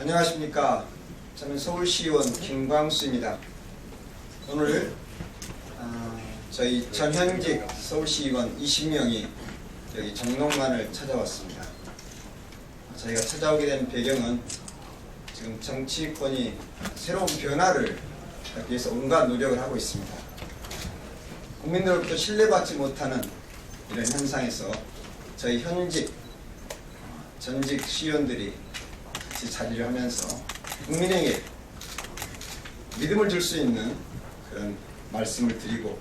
안녕하십니까. 저는 서울시의원 김광수입니다. 오늘 아, 저희 전현직 서울시의원 20명이 여기 정동관을 찾아왔습니다. 저희가 찾아오게 된 배경은 지금 정치권이 새로운 변화를 하기 위해서 온갖 노력을 하고 있습니다. 국민들로부터 신뢰받지 못하는 이런 현상에서 저희 현직 전직 시의원들이 같이 자리를 하면서 국민에게 믿음을 줄 수 있는 그런 말씀을 드리고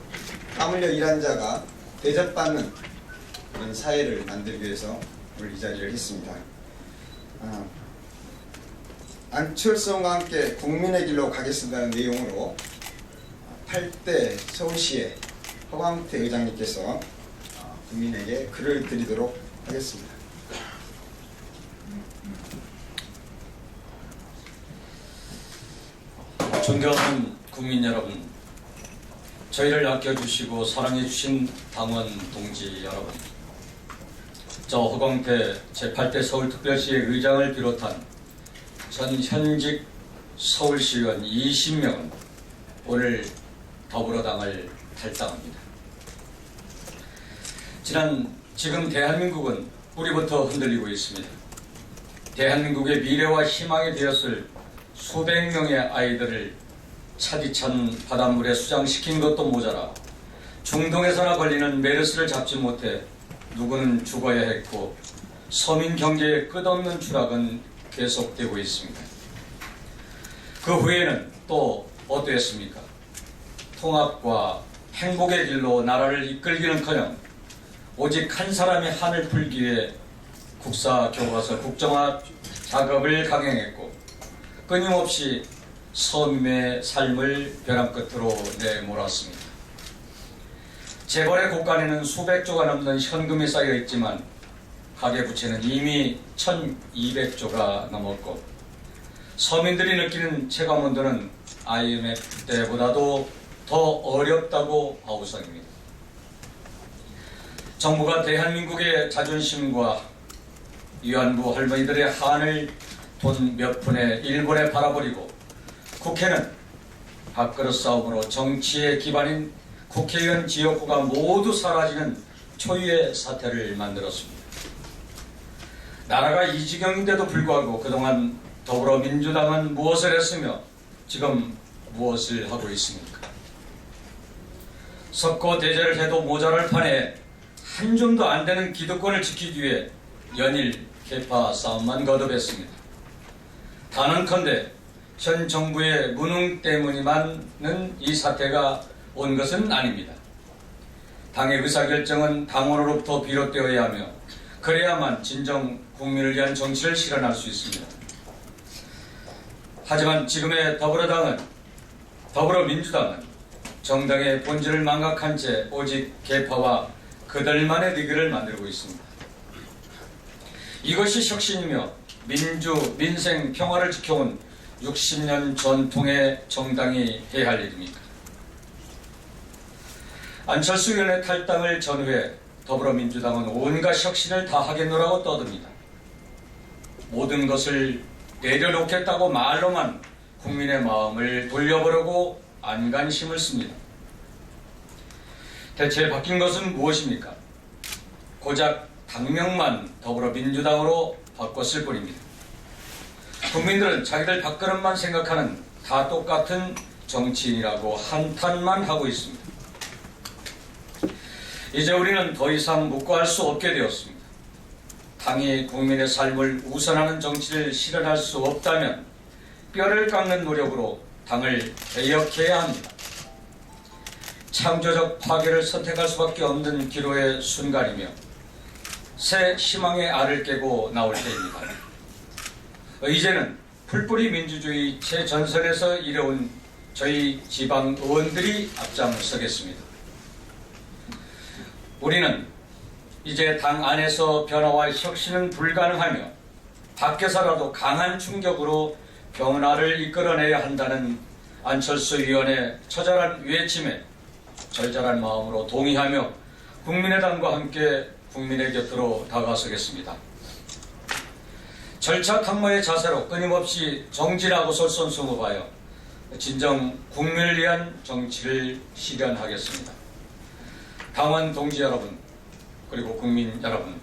땀 흘려 일한 자가 대접받는 그런 사회를 만들기 위해서 오늘 이 자리를 했습니다. 아, 안철수와 함께 국민의 길로 가겠습니다는 내용으로 8대 서울시의 허광태 의장님께서 아, 국민에게 글을 드리도록 하겠습니다. 존경하는 국민 여러분, 저희를 아껴주시고 사랑해주신 당원 동지 여러분, 저 허광태 제8대 서울특별시의 의장을 비롯한 전 현직 서울시의원 20명은 오늘 더불어당을 탈당합니다. 지난 지금 대한민국은 뿌리부터 흔들리고 있습니다. 대한민국의 미래와 희망이 되었을 수백 명의 아이들을 차디찬 바닷물에 수장시킨 것도 모자라 중동에서나 걸리는 메르스를 잡지 못해 누구는 죽어야 했고 서민 경제의 끝없는 추락은 계속되고 있습니다. 그 후에는 또 어떠했습니까? 통합과 행복의 길로 나라를 이끌기는커녕 오직 한 사람이 한을 풀기 위해 국사 교과서 국정화 작업을 강행했고 끊임없이 서민의 삶을 벼랑 끝으로 내몰았습니다. 재벌의 곳간에는 수백조가 넘는 현금이 쌓여 있지만 가계부채는 이미 1200조가 넘었고 서민들이 느끼는 체감 온도는 IMF 때보다도 더 어렵다고 아우성입니다. 정부가 대한민국의 자존심과 위안부 할머니들의 한을 돈몇 푼에 일본에 팔아버리고 국회는 밥그릇 싸움으로 정치의 기반인 국회의원 지역구가 모두 사라지는 초유의 사태를 만들었습니다. 나라가 이 지경인데도 불구하고 그동안 더불어민주당은 무엇을 했으며 지금 무엇을 하고 있습니까? 석고 대제를 해도 모자랄 판에 한 줌도 안 되는 기득권을 지키기 위해 연일 개파 싸움만 거듭했습니다. 단언컨대 현 정부의 무능 때문이만은 이 사태가 온 것은 아닙니다. 당의 의사결정은 당원으로부터 비롯되어야 하며 그래야만 진정 국민을 위한 정치를 실현할 수 있습니다. 하지만 지금의 더불어당은 더불어민주당은 정당의 본질을 망각한 채 오직 개파와 그들만의 리그를 만들고 있습니다. 이것이 혁신이며 민주, 민생, 평화를 지켜온 60년 전통의 정당이 해야 할 일입니까? 안철수 의원의 탈당을 전후해 더불어민주당은 온갖 혁신을 다 하겠노라고 떠듭니다. 모든 것을 내려놓겠다고 말로만 국민의 마음을 돌려보려고 안간힘을 씁니다. 대체 바뀐 것은 무엇입니까? 고작 당명만 더불어민주당으로 바꿨을 뿐입니다. 국민들은 자기들 밥그릇만 생각하는 다 똑같은 정치인이라고 한탄만 하고 있습니다. 이제 우리는 더 이상 묵고할 수 없게 되었습니다. 당이 국민의 삶을 우선하는 정치를 실현할 수 없다면 뼈를 깎는 노력으로 당을 개혁해야 합니다. 창조적 파괴를 선택할 수밖에 없는 기로의 순간이며 새 희망의 알을 깨고 나올 때입니다. 이제는 풀뿌리 민주주의 최전선에서 이뤄온 저희 지방 의원들이 앞장서겠습니다. 우리는 이제 당 안에서 변화와 혁신은 불가능하며 밖에서라도 강한 충격으로 변화를 이끌어내야 한다는 안철수 의원의 처절한 외침에 절절한 마음으로 동의하며 국민의당과 함께 국민의 곁으로 다가서겠습니다. 절차 탕모의 자세로 끊임없이 정진하고 솔선수범하여 진정 국민을 위한 정치를 실현하겠습니다. 당원 동지 여러분 그리고 국민 여러분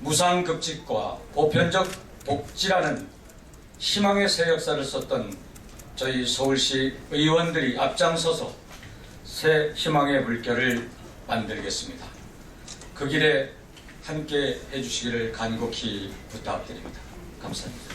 무상급직과 보편적 복지라는 희망의 새 역사를 썼던 저희 서울시 의원들이 앞장서서 새 희망의 물결을 만들겠습니다. 그 길에 함께 해주시기를 간곡히 부탁드립니다. 감사합니다.